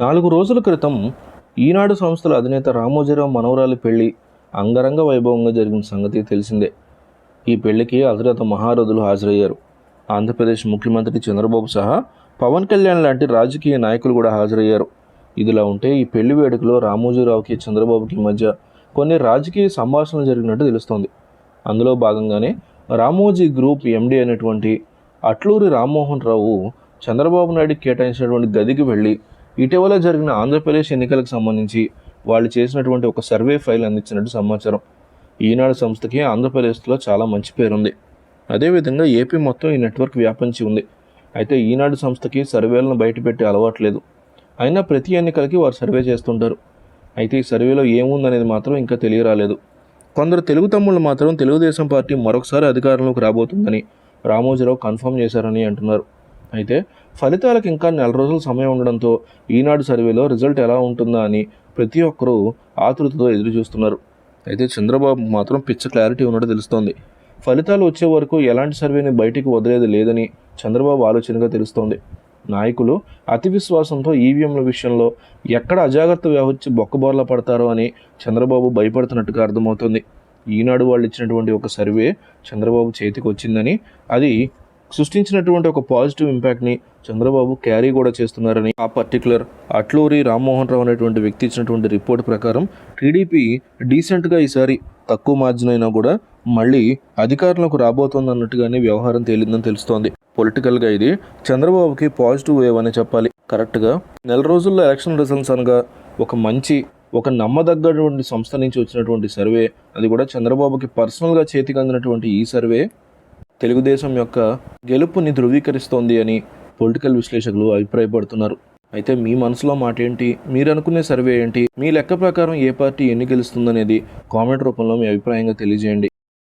నాలుగు రోజుల క్రితం ఈనాడు సంస్థల అధినేత రామోజీరావు మనవరాలి పెళ్ళి అంగరంగ వైభవంగా జరిగిన సంగతి తెలిసిందే. ఈ పెళ్ళికి అధినేత మహారథులు హాజరయ్యారు. ఆంధ్రప్రదేశ్ ముఖ్యమంత్రి చంద్రబాబు సహా పవన్ కళ్యాణ్ లాంటి రాజకీయ నాయకులు కూడా హాజరయ్యారు. ఇదిలా ఉంటే ఈ పెళ్ళి వేడుకలో రామోజీరావుకి చంద్రబాబుకి మధ్య కొన్ని రాజకీయ సంభాషణలు జరిగినట్టు తెలుస్తోంది. అందులో భాగంగానే రామోజీ గ్రూప్ ఎండీ అయినటువంటి అట్లూరి రామ్మోహన్ రావు చంద్రబాబు నాయుడు కేటాయించినటువంటి గదికి వెళ్ళి ఇటీవల జరిగిన ఆంధ్రప్రదేశ్ ఎన్నికలకు సంబంధించి వాళ్ళు చేసినటువంటి ఒక సర్వే ఫైల్ అందించినట్టు సమాచారం. ఈనాడు సంస్థకి ఆంధ్రప్రదేశ్లో చాలా మంచి పేరుంది. అదేవిధంగా ఏపీ మొత్తం ఈ నెట్వర్క్ వ్యాపించి ఉంది. అయితే ఈనాడు సంస్థకి సర్వేలను బయటపెట్టే అలవాట్లేదు అయినా ప్రతి ఎన్నికలకి వారు సర్వే చేస్తుంటారు. అయితే ఈ సర్వేలో ఏముందనేది మాత్రం ఇంకా తెలియరాలేదు. కొందరు తెలుగు తమ్ముళ్ళు మాత్రం తెలుగుదేశం పార్టీ మరొకసారి అధికారంలోకి రాబోతుందని రామోజీరావు కన్ఫర్మ్ చేశారని అంటున్నారు. అయితే ఫలితాలకు ఇంకా నెల రోజుల సమయం ఉండడంతో ఈనాడు సర్వేలో రిజల్ట్ ఎలా ఉంటుందా అని ప్రతి ఒక్కరూ ఆతృతతో ఎదురు చూస్తున్నారు అయితే చంద్రబాబు మాత్రం పిచ్చ క్లారిటీ ఉన్నట్టు తెలుస్తోంది. ఫలితాలు వచ్చే వరకు ఎలాంటి సర్వేని బయటికి వదిలేది లేదని చంద్రబాబు ఆలోచనగా తెలుస్తోంది. నాయకులు అతి విశ్వాసంతో ఈవీఎంల విషయంలో ఎక్కడ అజాగ్రత్త వ్యవహరించి బొక్కబోర్ల పడతారో అని చంద్రబాబు భయపడుతున్నట్టుగా అర్థమవుతుంది. ఈనాడు వాళ్ళు ఇచ్చినటువంటి ఒక సర్వే చంద్రబాబు చేతికి వచ్చిందని అది సృష్టించినటువంటి ఒక పాజిటివ్ ఇంపాక్ట్ని చంద్రబాబు క్యారీ కూడా చేస్తున్నారని ఆ పర్టికులర్ అట్లూరి రామ్మోహన్ రావు అనేటువంటి వ్యక్తి ఇచ్చినటువంటి రిపోర్ట్ ప్రకారం టీడీపీ డీసెంట్గా ఈసారి తక్కువ మార్జిన్ అయినా కూడా మళ్ళీ అధికారంలోకి రాబోతోంది అన్నట్టుగానే వ్యవహారం తేలిందని తెలుస్తోంది. పొలిటికల్గా ఇది చంద్రబాబుకి పాజిటివ్ వేవ్ అని చెప్పాలి. కరెక్ట్గా నెల రోజుల్లో ఎలక్షన్ రిజల్ట్స్ అనగా ఒక మంచి ఒక నమ్మదగ్గటువంటి సంస్థ నుంచి వచ్చినటువంటి సర్వే అది కూడా చంద్రబాబుకి పర్సనల్గా చేతికి అందినటువంటి ఈ సర్వే తెలుగుదేశం యొక్క గెలుపుని ధృవీకరిస్తోంది అని పొలిటికల్ విశ్లేషకులు అభిప్రాయపడుతున్నారు. అయితే మీ మనసులో మాట ఏంటి? మీరు అనుకునే సర్వే ఏంటి? మీ లెక్క ప్రకారం ఏ పార్టీ ఎన్ని గెలుస్తుందనేది కామెంట్ రూపంలో మీ అభిప్రాయంగా తెలియజేయండి.